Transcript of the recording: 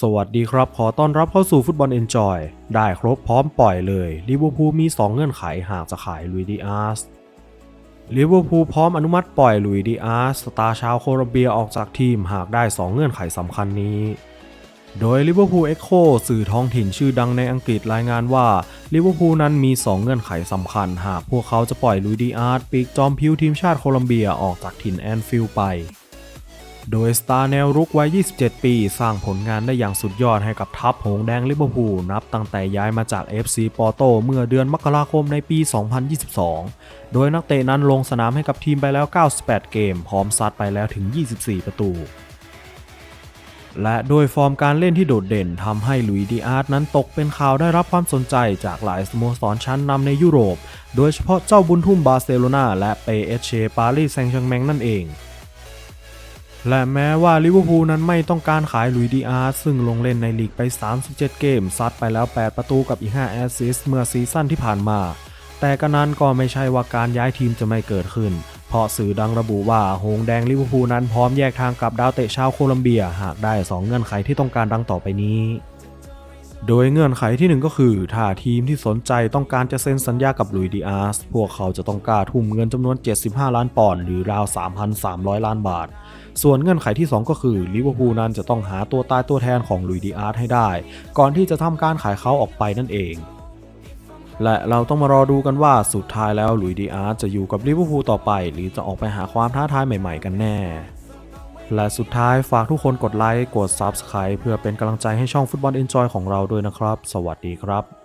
สวัสดีครับ ขอต้อนรับเข้าสู่ฟุตบอลเอนจอยได้ครบพร้อมปล่อยเลยลิเวอร์พูลมี 2 เงื่อนไขหากจะขายลุยดิอาร์สลิเวอร์พูลพร้อมอนุมัติปล่อยลุยดิอาร์สสตาร์ชาวโคลอมเบียออกจากทีมหากได้ 2 เงื่อนไขสำคัญนี้ โดยลิเวอร์พูลเอ็กโคสื่อท้องถิ่นชื่อดังในอังกฤษรายงานว่าลิเวอร์พูลนั้นมี 2 เงื่อนไขสำคัญ หากพวกเขาจะปล่อยลุยดิอาร์สปีกจอมพิวทีมชาติโคลอมเบียออกจากถิ่นแอนฟิลด์ไป โดยสตาร์แนวรุกวัย 27 ปี สร้างผลงานได้อย่างสุดยอดให้กับทัพหงแดงลิเวอร์พูลนับตั้งแต่ย้ายมาจาก FC ปอร์โตเมื่อเดือนมกราคมในปี 2022 โดยนักเตะนั้นลงสนามให้กับทีมไปแล้ว 98 เกม พร้อมซัดไปแล้วถึง 24 ประตูและโดยฟอร์มการเล่นที่โดดเด่นทำให้ลุยดีอาร์ตนั้นตกเป็นข่าวได้รับความสนใจจากหลายสโมสรชั้นนำในยุโรป โดยเฉพาะเจ้าบุญทุ่มบาร์เซโลนาและเปเอเชปารีสแซงต์แชร์แมงนั่นเอง และแม้ว่าลิเวอร์พูลนั้นไม่ต้องการขายลุยดีอาร์ซึ่งลงเล่นในลีกไป 37 เกม ซัดไปแล้ว 8 ประตูกับอีก 5 แอสซิสต์เมื่อซีซั่นที่ผ่านมา แต่ก็นั้นก็ไม่ใช่ว่าการย้ายทีมจะไม่เกิดขึ้น เพราะสื่อดังระบุว่าหงแดงลิเวอร์พูลนั้นพร้อมแยกทางกับดาวเตะชาวโคลอมเบีย หากได้ 2 เงื่อนไขที่ต้องการดังต่อไปนี้ โดยเงื่อนไขที่หนึ่งก็คือถ้าทีมที่สนใจต้องการจะเซ็นสัญญากับลุยดิอาร์สพวกเขาจะต้องกล้าทุ่มเงินจำนวน 75 ล้านปอนด์หรือราว 3,300 ล้านบาท ส่วนเงื่อนไขที่ 2 ก็คือลิเวอร์พูลนั้นจะต้องหาตัวตายตัวแทนของลุยดิอาร์สให้ได้ ก่อนที่จะทำการขายเขาออกไปนั่นเองและเราต้องมารอดูกันว่าสุดท้ายแล้วลุยดิอาร์สจะอยู่กับลิเวอร์พูลต่อไป หรือจะออกไปหาความท้าทายใหม่ๆ กันแน่ และสุดท้ายฝากทุกคนกดไลค์ กด Subscribe เพื่อเป็นกำลังใจให้ช่องฟุตบอล Enjoy ของเราด้วยนะครับ สวัสดีครับ